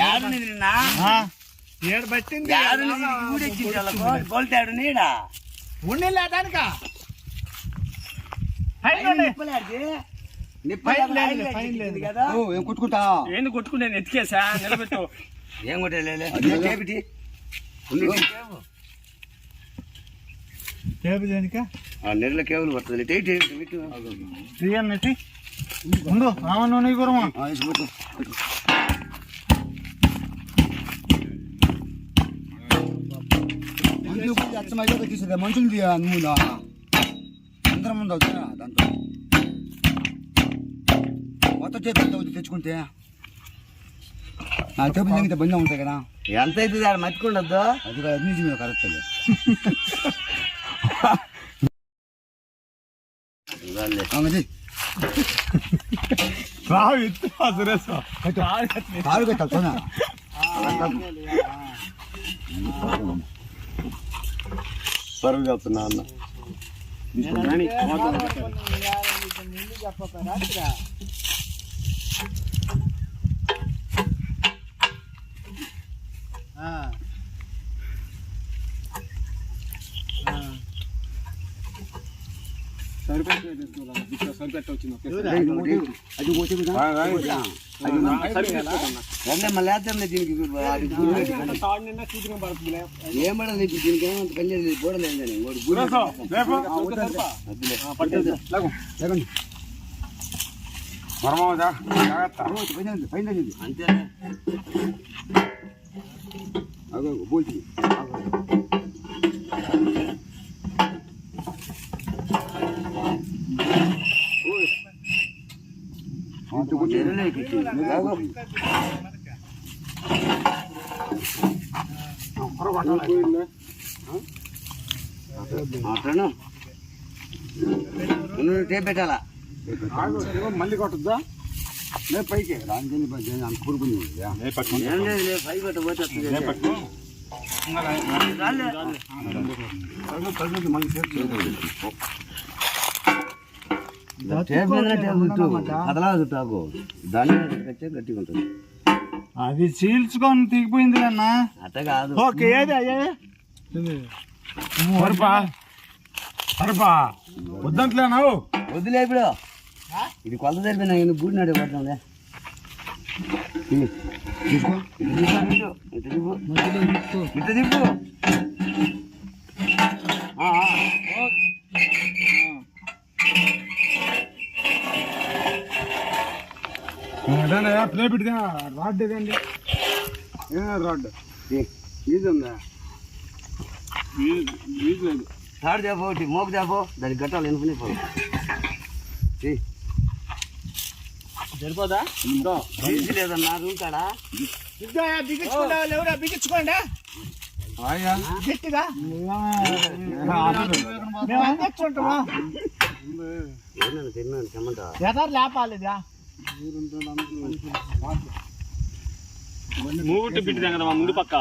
యాడుంది నిన్న ఏడు పట్టింది. ఊడెచ్చింది వాళ్ళకు. నీడా? కుట్టుకుంటా? ఏంది కొట్టుకుని నేను ఎత్తికేసా నిలబెట్టు. ఏం చేపిటి టేపు దేనిక? ఆ నెర్ల కేవలం పడుతుంది. టైట్ ఉండు రామను నీ గురమా మనుషులు అచ్చమైతే తీసేది మనుషులు నువ్వు అందరం ముందు అవుతా దాంట్లో కొత్త టేపు ఎంత అవుతుంది తెచ్చుకుంటే నా టేపు తెగితే బండి ఉంటాయి కదా ఎంత అవుతుంది ఆడ మట్టుకుండద్దు అది కూడా అది నిజమే కరెక్ట్ అంగది రావు ఎత్తు సురేష్ కాలు కట్టాలి చూడ పరుగు చెప్తున్నా అన్న. అది పోతే కూడా రెండే మళ్ళీ వేద్దాం దీనికి అది గురి పెట్టి. ఏమడదు ఇప్పుడు దీనికి ఏమంత పని లేదు పోవడం లేదు వాడు గురి పైన ఉంది, అగో బోల్చి నెరలే ఎక్కింది. ఆగు. అట్లను నువ్వు టేప్ పెట్టాలా మళ్ళీ కొట్టద్దా లే పైకి రాంజని పైకి అంత కూరుకుంది ఏం లేదు లే, పై పెట్టబోతే వస్తుంది. రాలే. టేప్ మీద టేప్ చుట్టూ కదలా చుట్టాకు దాని మీద కట్టే గట్టిగా ఉంటుంది. అది చీల్చుకొని తీగిపోయింది అన్న. అట్ట కాదు. ఓకే ఏది అయ్యే? మరపా మరపా వద్దంట్లేనావు వద్దులే ఇప్పుడు. ఇది కొలత తెలిపిన నేను బూడినాడు పడుతుంది తీసుకో. ఇటు తిప్పు ఇటు తిప్పు ఆ, ఆ. ప్లే పెడితే రాడ్ ఇదండి రాడ్ ఇది ఉందా? తాడు చేపో ఒకటి మోపు చేపో. దానికి గట్టాలు ఎనుకుని పో. సరిపోదా? తీసి లేదన్నా రూమ్ కాడా? బిగించుకుంటా ఎవరా బిగించుకోండి? గట్టిగా. మేము ఏమన్నా తిన్నాను చెమ్మంటా ఎదారు లేపాలి ఇదా మూగుట్టు పిట్టిదాం కదా మా ముందు పక్క.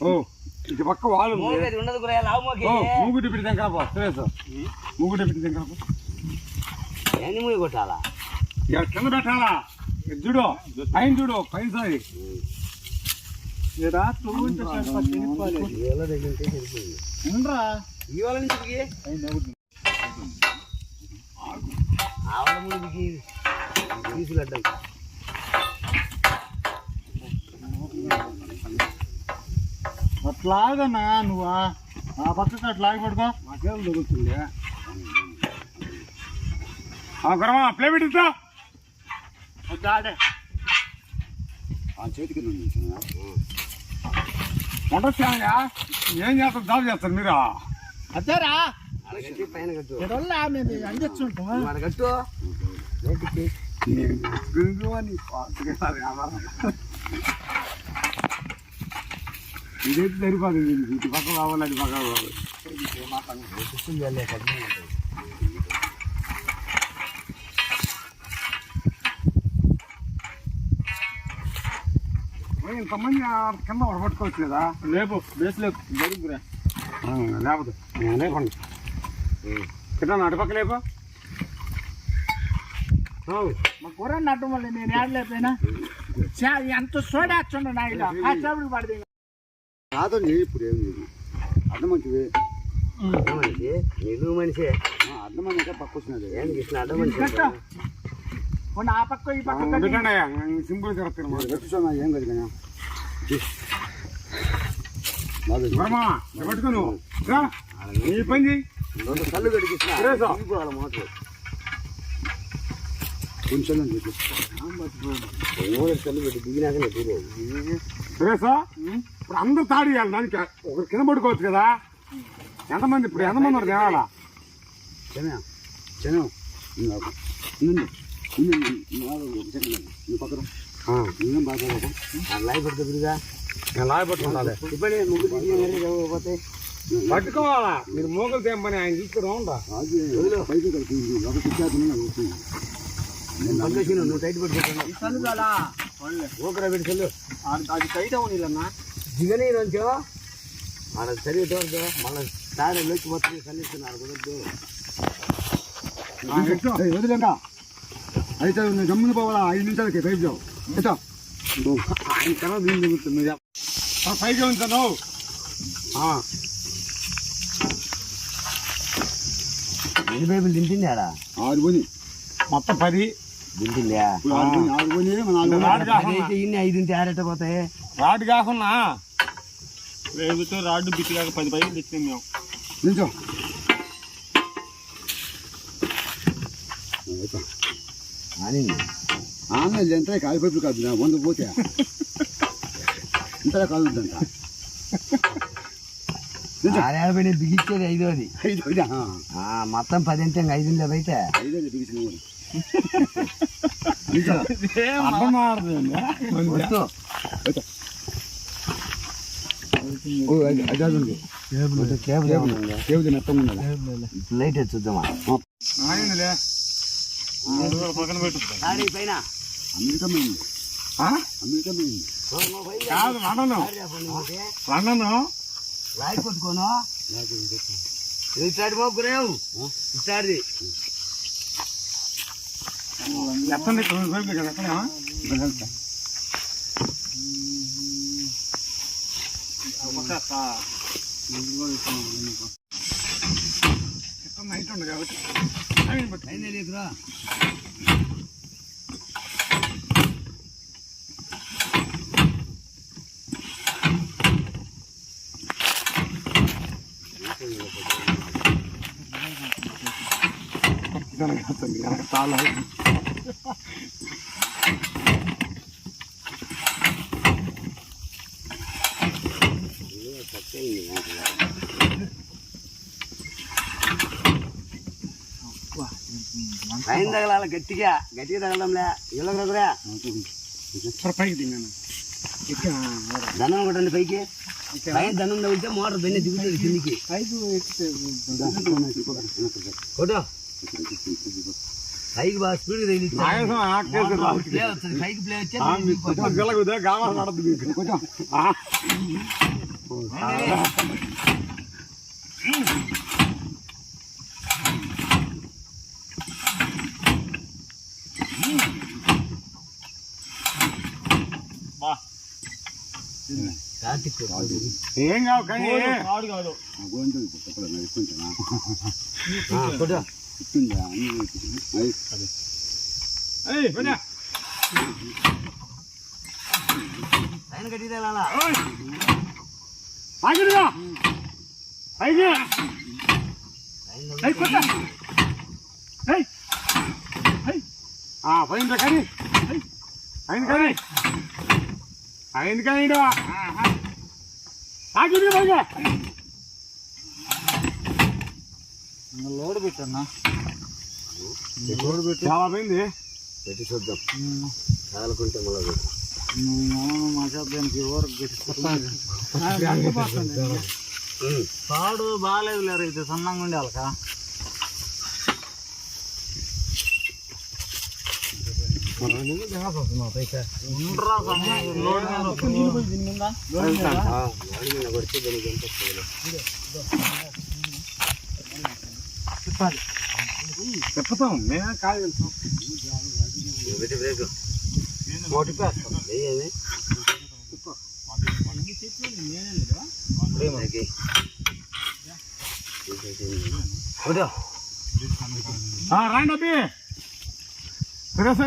ఓ ఇది పక్క వాళ్ళు. మోగేది ఉండదు కూడా లావు మోగే మూగుటి పెడితే కాపో సురేష్ మూగుటి పెడితే కాపో ఎన్ని మూగి కొట్టాలా? కింద పెట్టాలా? చూడు పైన చూడు పైన సారి సరిపోయింది ఉండరా ఇవాళ నుంచి ఆవిడ ముందుకి తీసుకెళ్ళడం అట్లాగనా నువ్వా? ఆ పక్కకి అట్లాగి పడుకో. మాకేం తగులుతుంది గొడవ ప్లే పెట్టిస్తా ఆ చేతికి ఉండొచ్చాయా ఏం చేస్తారు? జాబ్ చేస్తారు మీరు? అదేరా. పైన కట్టు. ఎడల్లా మేము అందించుంటాం అడగట్టు బయటికి ఇదైతే సరిపోదు దీనికి ఇటు పక్క కావాలి అటు పక్క కావాలి ఓయ్, ఇంతమంది ఆ కింద ఒకటి పట్టుకోవచ్చు కదా లేపు బేస్ లేపు జరుగురా ఆ, లేకపోతే లేపండి కింద అటు పక్క లేపా మా కూర నట్టు మళ్ళీ నేను ఏడలేకపోయినా. చా, ఎంత సోడేస్తుండ నాయన? కాసేపటికి పడింది నాతో నీ ఇప్పుడు ఏం లేదు. అర్థం మంచిది. మనిషి నిలువు మనిషి అర్థం మంచి పక్క వచ్చినది ఏం మనిషి మొన్న ఆ పక్క ఈ పక్క సింపుల్ పెట్టుకున్నా ఏం కాదు కానీ పట్టుకో నువ్వు. నీ పని రెండు కళ్ళు కడిగిస్తున్నా. రేసా. మోటార్ కొంచెం మూడు కళ్ళు పెట్టి దిగినాకనే దూరం రేసా ఇప్పుడు అందరూ తాడి ఇవ్వాలి దానికి ఒకరు కింద పడుకోవచ్చు కదా ఎంతమంది ఇప్పుడు ఎంతమంది ఉన్నారు దేవాలా చెన చెన నువ్వు పక్కన నువ్వేం బాధపడకు లైఫ్ పడుతుందిగా నేను లాయ పట్టుకుంటాలే ఇప్పుడే ముగ్గు దిగి పోతే పట్టుకోవాలా మీరు మోగలు తేమని ఆయన తీసుకురా ఉండరా ఆగి పైకి నువ్వు టైట్ పెట్టుకుంటున్నావు చదువులా ఊకరా పెట్టి చెల్లు అది టైట్ అవునిలన్నా దిగని నుంచో ఆడ చదివేటోడు మళ్ళీ తాడే లేచి మొత్తం కనిస్తున్నారు కుదరదు వదిలేక అయితే గమ్మున పోవాలా ఐదు నిమిషాలకి పైపు జావు ఆయన దిగుతుంది పైకి ఎన్ని ఆడ? ఆరు పోని. మొత్తం పది. అయితే ఇన్ని ఐదు ఉంటే ఆరెట్ట పోతాయి రాడ్ కాకుండా. రేగుతో రాడ్డు పది పైకి తెచ్చినాం మేము. నిల్చో. అని ఆమె ఎంత కాలి పైపులు కాదు వంద పోతే. ఇంత కాలుద్దంట బిగించేది ఐదోది. ఐదు ఐదా? ఆ, మొత్తం పది అంటే ఐదు ఉండే బయట ఐదే బిగిసిన కూడా అర్థం ఉండాలి లైట్ చూద్దామా? పక్కన పెట్టు. పైన. అమెరికా పోయింది ఆ? అమెరికా పోయింది కాదు లండన్. లండన్. లైట్ కొట్టుకోను. ఇట్లాంటి మొగ్గురేవు ఇట్లాంటిది ఎత్తండి తొమ్మిది పైపులు కదా ఎక్కడేమా నైట్ ఉంది కాబట్టి ఆయన పెట్టు. పైన తగలాల గట్టిగా. గట్టిగా తగలంలే ఇళ్ళ రగురా పైకి దిగాను దండం కొట్టండి పైకి. పైన దండం తగిలితే మోటార్ పైన దిగుతుంది కిందికి. కొట్టు. పైకి బాగా స్పీడ్ తగిలిస్తే ఆయాసం ఆకేసి రావచ్చు. ప్లే వస్తుంది పైకి ప్లే వచ్చే ఆ, మీకు కొంచెం గెలగుదే, గావాలి నడద్దు మీకు. కొంచెం ఆ, బా. కార్తిక్ ఏం కావు కానీ ఆ గోవిందుడు ఇప్పుడు చెప్పలేదు నాకు ఇస్తుంటా పైన గట్టిగా తగలాలా ఆగిరుగా. పైకి. ఏయ్, కానీ ఏయ్. అయింది కానీ అయింది కానీ ఆగిరుగా పైగా లోడ్ పెట్టన్నా? చాలా పోయింది. పెట్టి చూద్దాం. తగలకుంటే మళ్ళీ మా శబ్దానికి పాడు బాగాలేదు లేరు ఇది సన్నంగా ఉండే వాళ్ళక? ఉండరా వస్తుంది? చెప్తాం మేమే కాదు ఆ, రాండి అబ్బి. సురేష్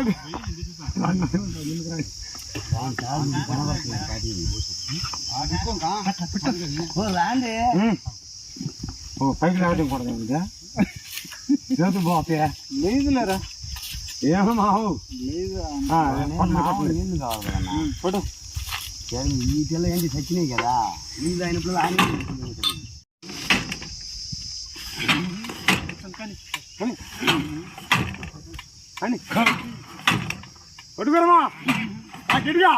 ఓ, రాండి. ఓ పైకి రావడం కూడా చేతు బాపే. లేదులేరా ఏమో మావు. లేదు. నీళ్ళు కావాలి ఈ ఏంటి? చచ్చినాయి కదా. నీళ్ళు అయినప్పుడు ఆయన అని పట్టుకోరమ్మా ఆ గట్టిగా.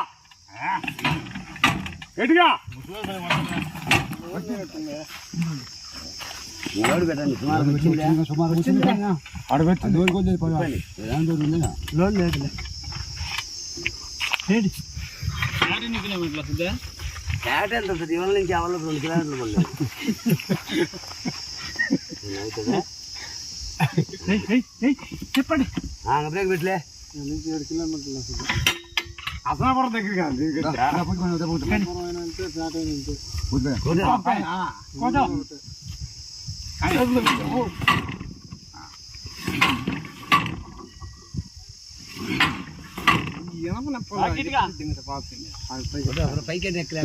ఎంత వస్తుంది? ఇవాళ నుంచి అవల్ల రెండు కిలోమీటర్లు పడలేదు అవుతుందా? చెప్పండి. బ్రేక్ పెట్టలే. నుంచి ఏడు కిలోమీటర్లు వస్తుంది అసనాపురం దగ్గర కాదు పైకి ఎన్ని ఎక్కలే.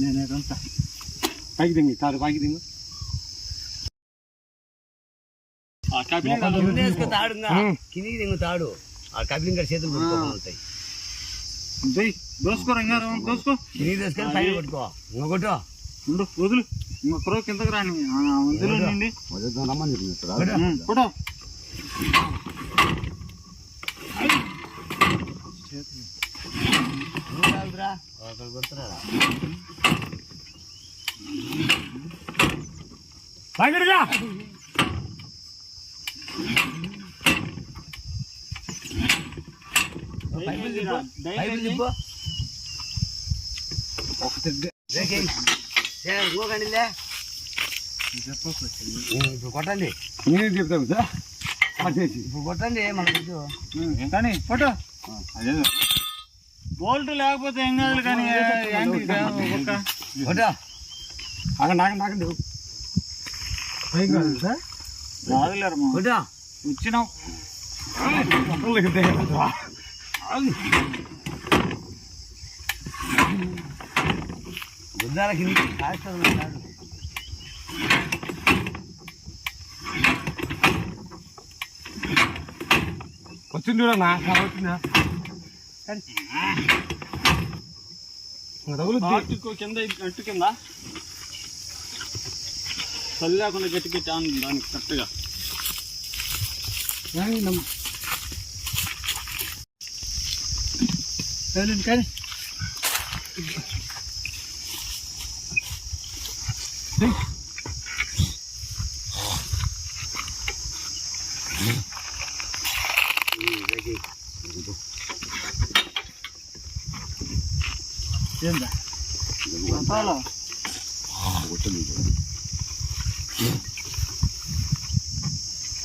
నేనేదంతా పైకి దింగి తాడు పైకి దింగు కింద వేసుకో తాడు ఇంకా. ఉమ్. కిందికి దింగు తాడు ఆ కపిలింగ్ గారి చేతులు పట్టుకోకుండా ఉంటాయి దోసుకో రంగారు దోసుకో కిందికి తీసుకొని పైన కొట్టుకో ఇంకా కొట్టు ఉండు వదులు ఇంకొకరు కిందకి రాని వదులు నిండి నువ్వు తాగుదురా. ఒకరు కొడుతున్నారా? పైకిడిగా పైపులు తిప్పు. పైపులు తిప్పు. బ్రేక్ ఎయ్. ఏ, ఇంకొకండి లే. ఉమ్, ఇప్పుడు కొట్టండి. నేను చెప్తాను సార్ చేసి ఇప్పుడు కొట్టండి మన కానీ ఫోటో. అదే బోల్ట్ లేకపోతే ఏం కాదు కానీ ఆగండి ఆగండి పైకి కాదు సార్ రాదులేరు మా కొట్టు. వచ్చినావు పక్కనలోకి కిందికి కాస్తుంది తాడు. వచ్చింది చూడన్నా కింద అట్టు కింద. చల్లి లేకుండా గట్టి గట్టి ఆన్ దానికి కరెక్ట్గా. కానీ ఉమ్, బ్రేక్ ఎయ్. ఏందా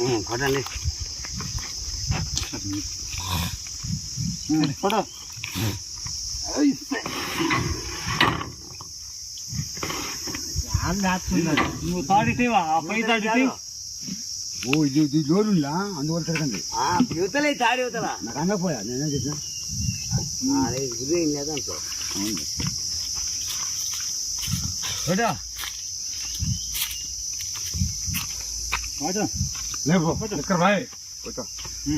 ఉమ్, కొట్టండి ఫోటో నువ్వు తాడితేవా? పై తాడితే? ఓ ఇది ఇది జోరులా అందువల్ల తిరగండి. ఆ, యువతలే తాడి యువతల? నాకు అందకపోయా నేనే చెప్పిన ఇది లేదనుకో కొట్టు. లేపు ఇక్కడ బాయ్.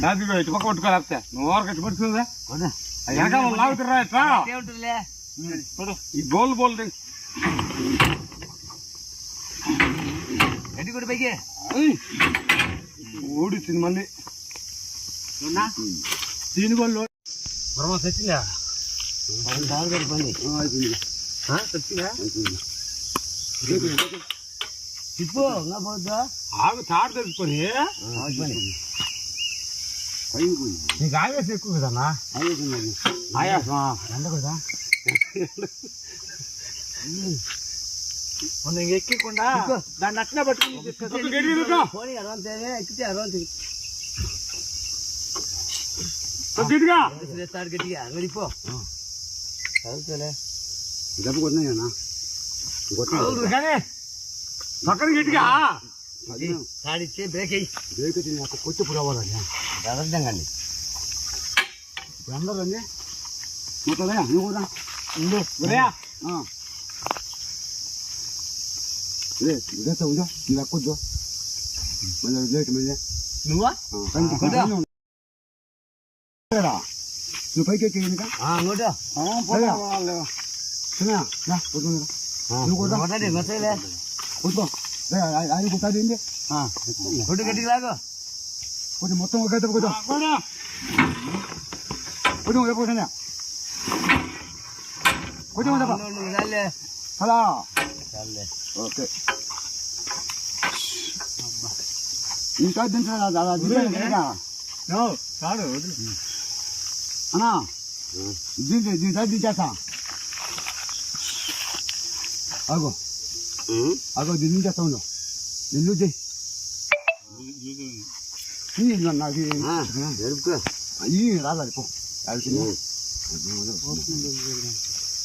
రాత్రి ఇటు పక్క పట్టుకోలేకపోతే నువ్వు ఓరకు ఇటు పట్టుకుందా కొట్టు. వెనకాల లాగుతురా ఇట్లా ఈ బోల్ ది- గట్టి కొట్టు పైకి? ఐ! ఊడిచ్చింది మళ్ళీ. దీని వల్ల బ్రహ్మ తెచ్చిందా? పది తాడు పెట్టుకోండి ఆ, తెచ్చిందా? తిప్పు ఇంకా పోద్దా ఆగు తాడు తెచ్చుకొని నీకు ఆవేశం ఎక్కువ కదన్నా ఆయాసమా ఎంత కూడా మనం ఎక్కకుండా దాన్ని అట్లా పట్టుకుని తీసుకొచ్చి గట్టిగా రుద్దు. పోనీ అరవంతేనే ఎక్కితే అరవంతి గట్టిగా పక్కన గట్టిగా. తాడిచ్చి బ్రేక్ అయ్యి. బ్రేక్ వచ్చి నాకు కొట్టి అవ్వాలని జబర్దంగండి ఇప్పుడు అందరూ రండి. మొత్తం నువ్వు కూడా ఉదయా ఆ. లే ఇదే ఉందా నీ అక్కొద్దు మళ్ళీ లేట్ మళ్ళీ. నువ్వా? నువ్వు పైకి ఎక్కి ఇంకా ఇంకోటో కూర్చో ఆయన కొట్టు గట్టిగా లాగు కొంచెం మొత్తం ఒక కొంచెం కొంచెం అలా చాలే ఓకే ఇంకా. కాడు అన్నా దీంట్లో దించేస్తా అగో అగో దీన్ని దించేస్తా ఉండు నిన్ను చేయి నాకు ఈ రాలేదు పో.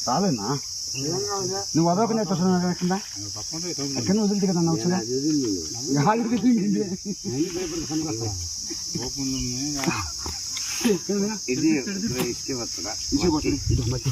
రాలేనా? నువ్వు అదొక నేర్చుకున్నా కింద కింద వదిలితే కదా నాకు వచ్చిందా హాలికి తిండి ఇది ఇస్తే వస్తుందా? ఇది మట్టి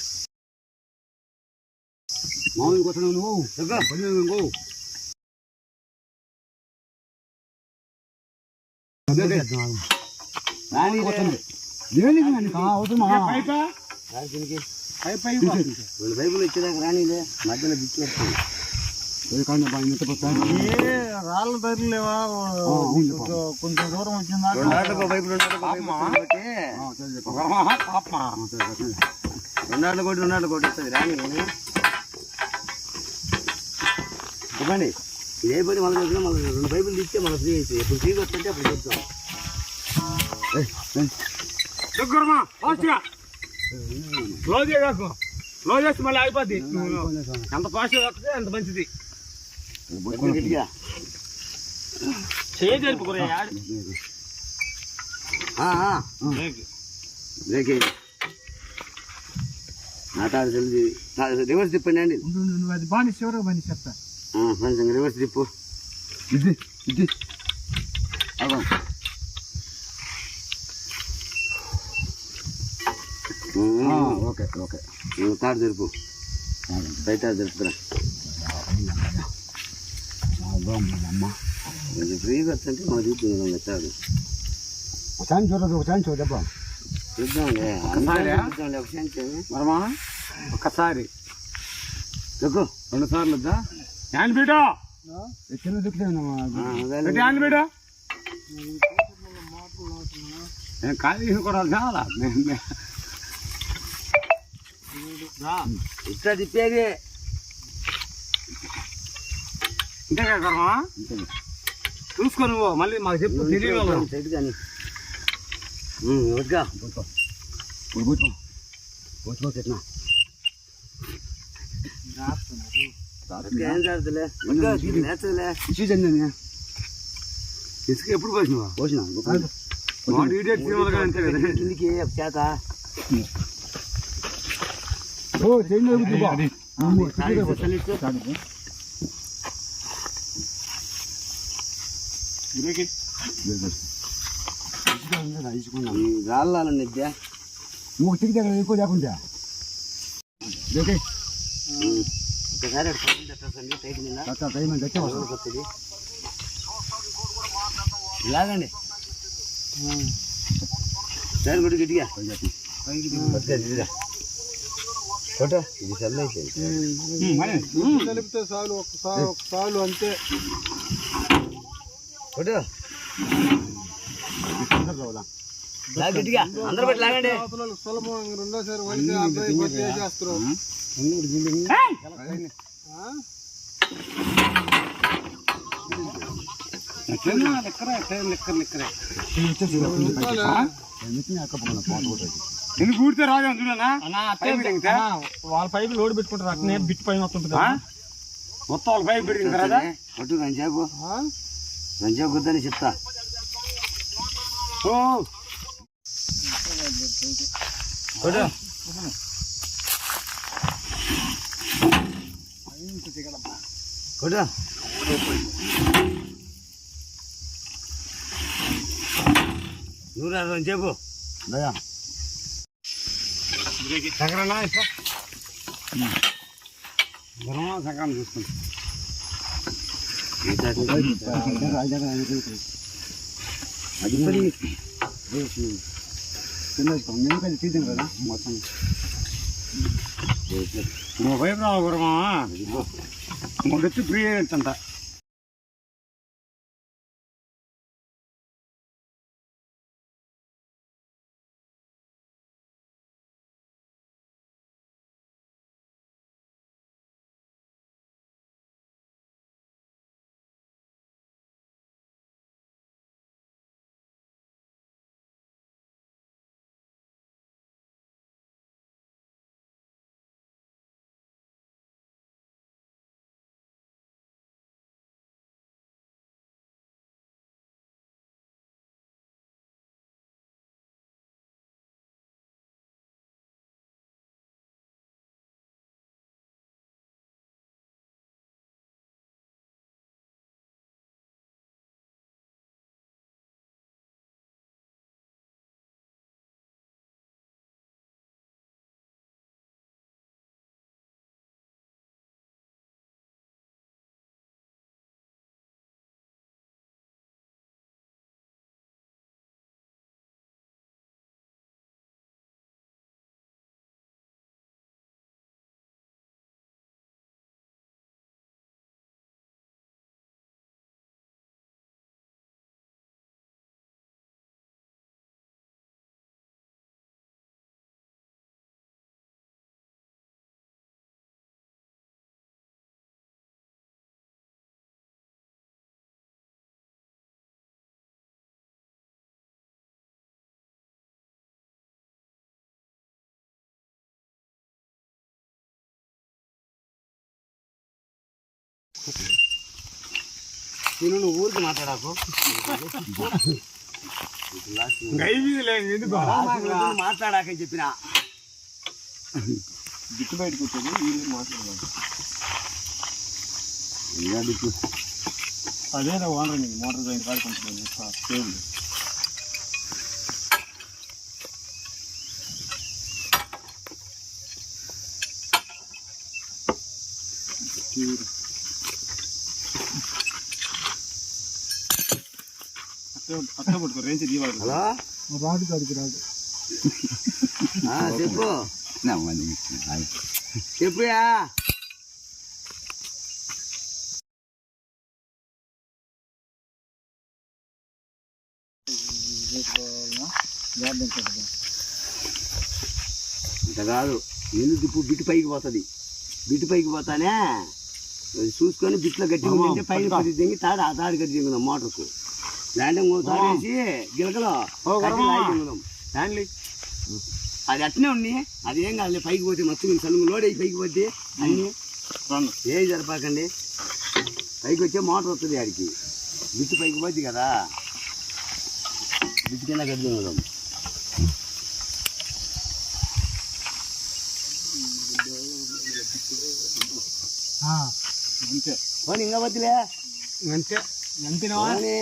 మామూలు కొట్టడం నువ్వు పని నువ్వు మామూలు కొట్టండి దేనికి నీకు అవసరమా పైపా రెండు బైబుల్ ఇచ్చేదాకా రానిలే మధ్యలో బిచ్చి వస్తుంది కొంచెం దూరం వచ్చిందా బైబుల్ పాపమా రెండు ఆటలు కొట్టి రెండు ఆటలు కొట్టిస్తుంది రాని చెప్పండి ఇదే పని మళ్ళీ వచ్చినా మళ్ళీ రెండు బైబుల్ ఇస్తే మళ్ళీ ఫ్రీ అవుతుంది ఎప్పుడు ఫ్రీగా వస్తుంటే అప్పుడు చెప్తాం. స్లో చేయకు స్లో చేస్తే మళ్ళీ అయిపోద్ది ఎంత ఫాస్ట్గా వస్తే అంత మంచిది. గట్టిగా చేయి జరుపుకురే ఆ, ఆ. బ్రేక్. అయ్యింది నాటాడు తెలిసి రివర్స్ తిప్పండి అండి. నువ్వు అది పని చెప్తా. ఆ, కొంచెం రివర్స్ తిప్పు ఇది ఇది. ఆ, ఓకే ఓకే. తాడు తెరుపు బయట అమ్మ కొంచెం ఫ్రీగా వస్తుంటే మాకు తీసుకుందాం తాడు. ఒక ఛాన్స్ చూడదు ఒక ఛాన్స్ చూడబ్బా చూద్దాంలే. ఒకసారి? రెండు సార్లు వద్దా? హ్యాండ్ బీటో చిన్న దిక్కుతే ఆ, అదే. పెట్టి హ్యాండ్ బీటో నేను చాలా ఇట్లా తిప్పేది ఇంతే కదా కర్మా చూసుకో నువ్వు మళ్ళీ మాకు చెప్పు తెలియదు సైడ్ కానీ కూర్చో కూర్చో పెట్టినా వద్దుగా, ఏం జరుగుతులే వద్దుగా, ఇది నేర్చదులే సీజన్ నేను ఇసుక ఎప్పుడు అంతే కదా. కిందికి చేత? ఓ చేయండి బా. తాడి స్పెషలిస్ట్. ఈ రాళ్ళాలు నిద్య నువ్వు టికెట్ దగ్గర ఎక్కువ లేకుండా ఓకే ఒకసారి. లాగండి. సరే కొట్టు గట్టిగా. ఇది కలిపితే చాలు ఒకసారి చాలు అంతే. కొట్టు అందరూ పెట్టి లాగండి. ఎందుకు కూడితే రాదు అందులోనా వాళ్ళ పైపు లోడ్ పెట్టుకుంటారు అట్నే బిట్ పైన వస్తుంటుంది? మొత్తం వాళ్ళ పైపు పెరిగిన తర్వాత? కొట్టు రంజాకు. రంజాకు వద్దని చెప్తా. ఓ! కొట్టు కొట్టు నువ్వు రా రంజాకు దయా ఇట్లా గుణమా సంక్రమణ చూసుకుంటా అది మరి ఎందుకంటే తీద్దాం కదా మొత్తం నువ్వు వైపు రావు గురమా మొదటి ఫ్రీ అయినట్టంట నేను నువ్వు ఊరికి మాట్లాడాకు ఇంకా అయిపోయింది లేదు ఎందుకు మాట్లాడాకని చెప్పిన బిట్టు బయటకు వచ్చేది మీరు మాట్లాడదాం అదే ఓనర్ నీకు మోటార్ జాయింట్ కాడుకుంటుంది టేబుల్ అట్లా పట్టుకో రేంజ్ దీవాలి హలో? రాడు కాడికి రాడు. ఆ, చెప్పు. చెప్పుయా? ఇంత కాదు. నేను దిప్పు బిట్టు పైకి పోతుంది? బిట్టు పైకి పోతానే? చూసుకొని బిట్లో గట్టి పైన పది దింగి తాడు ఆ తాడు కట్టి దిగుదాం మోటార్కు? తాడు వేసి గిలకలో ఫ్యాన్లీ అది అట్నే ఉంది. అది ఏం కాదు పైకి పోతే మొత్తం సలుగు లోడ్ అయ్యి పైకి పోతే అన్ని ఏం జరపాకండి. పైకి వచ్చే మోటార్ వస్తుంది ఆడికి. బిట్టు పైకి పోద్ది కదా. బిట్టు కింద కట్టి దిగుదాం. అంతే పోనీ ఇంకా వద్దులే అంతే. పోనీ,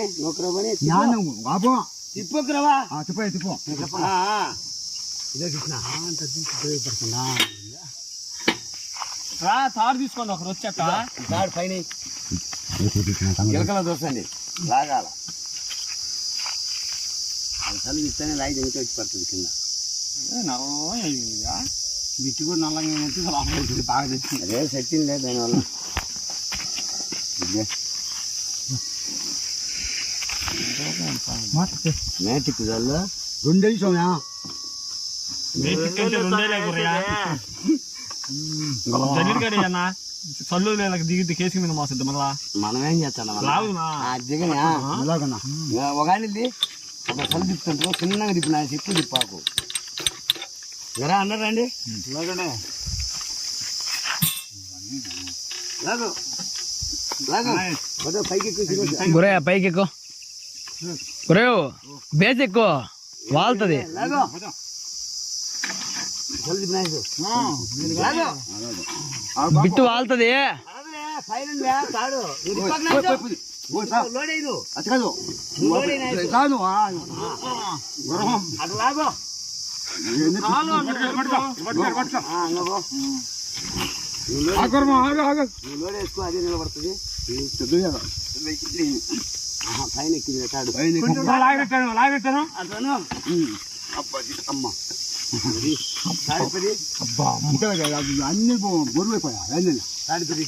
తిప్పు. తిప్పు. ఇదే కృష్ణ అంత భయపడుతున్నా రా తాడు తీసుకోండి ఒకరు వచ్చాక దాడు పైన గిలకలో దోసండి లాగాల చదువు ఇస్తేనే లాగి ఇంకా వచ్చి పడుతుంది కింద బిట్టి కూడా నల్లగా బాగా తెచ్చింది అదే సెట్టింగ్ లేదు దానివల్ల ఇదే మాట మేటిక్ జల్లు రెండే సల్లు లేక దిగిద్ది కేసు మీద మోసద్ది మళ్ళా. మనమేం చేస్తాం లాగునా దిగనా? ఎలాగన్నా ఒక ఆయన ఒక కళ్ళు తిప్పుతుంటారు చిన్నగా తిప్పిన చెప్పు తిప్పాకు. ఎరా అన్నారండి లాగు. లాగు. వద్దు, పైకి ఎక్కువ పైకి ఎక్కువ గురే బేస్ ఎక్కువ. వాళ్తుంది. బిట్టు వాళ్తుంది. ఆగర్మా, ఆగు, ఆగు. లోడ్ వేసుకో అదే నిలబడుతుంది. పైన ఎక్కింది తాడు. లాగెట్టాను లాగెట్టాను అతను. అమ్మ. అబ్బా, అన్ని బొరువైపోయా తాడిపది